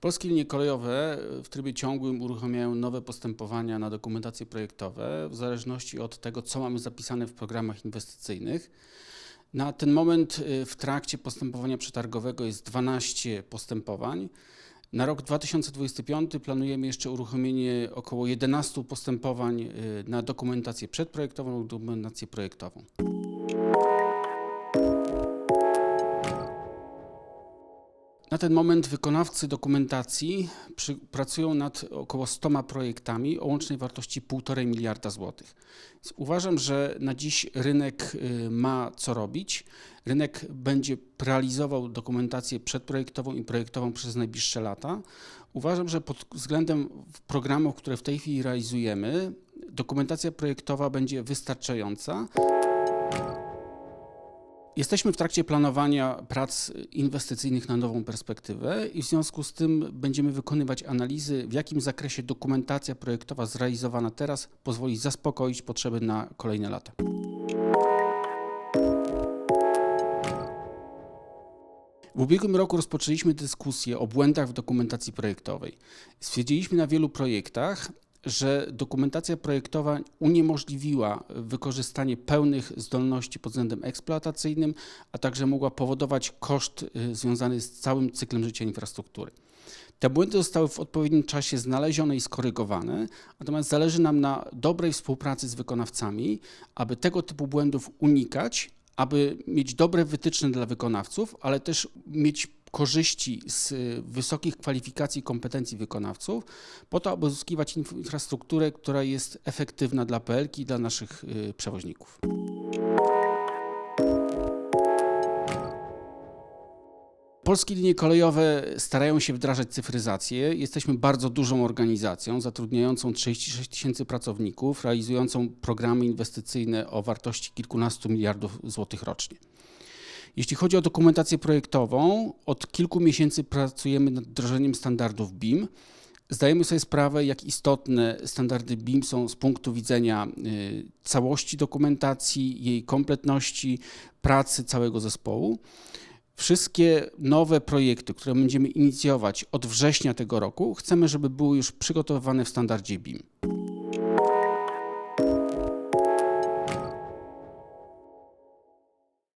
Polskie linie kolejowe w trybie ciągłym uruchamiają nowe postępowania na dokumentacje projektowe w zależności od tego, co mamy zapisane w programach inwestycyjnych. Na ten moment y, w trakcie postępowania przetargowego jest 12 postępowań. Na rok 2025 planujemy jeszcze uruchomienie około 11 postępowań y, na dokumentację przedprojektową lub dokumentację projektową. Na ten moment wykonawcy dokumentacji przy, pracują nad około 100 projektami o łącznej wartości 1,5 miliarda złotych. Uważam, że na dziś rynek y, ma co robić. Rynek będzie realizował dokumentację przedprojektową i projektową przez najbliższe lata. Uważam, że pod względem programów, które w tej chwili realizujemy, dokumentacja projektowa będzie wystarczająca. Jesteśmy w trakcie planowania prac inwestycyjnych na nową perspektywę i w związku z tym będziemy wykonywać analizy, w jakim zakresie dokumentacja projektowa zrealizowana teraz pozwoli zaspokoić potrzeby na kolejne lata. W ubiegłym roku rozpoczęliśmy dyskusję o błędach w dokumentacji projektowej. Stwierdziliśmy na wielu projektach, że dokumentacja projektowa uniemożliwiła wykorzystanie pełnych zdolności pod względem eksploatacyjnym, a także mogła powodować koszt y, związany z całym cyklem życia infrastruktury. Te błędy zostały w odpowiednim czasie znalezione i skorygowane, natomiast zależy nam na dobrej współpracy z wykonawcami, aby tego typu błędów unikać, aby mieć dobre wytyczne dla wykonawców, ale też mieć korzyści z y, wysokich kwalifikacji i kompetencji wykonawców, po to, aby uzyskiwać inf- infrastrukturę, która jest efektywna dla PLK i dla naszych y, przewoźników. Polskie linie kolejowe starają się wdrażać cyfryzację. Jesteśmy bardzo dużą organizacją, zatrudniającą 36 tysięcy pracowników, realizującą programy inwestycyjne o wartości kilkunastu miliardów złotych rocznie. Jeśli chodzi o dokumentację projektową, od kilku miesięcy pracujemy nad wdrożeniem standardów BIM. Zdajemy sobie sprawę, jak istotne standardy BIM są z punktu widzenia y, całości dokumentacji, jej kompletności, pracy całego zespołu. Wszystkie nowe projekty, które będziemy inicjować od września tego roku, chcemy, żeby były już przygotowywane w standardzie BIM.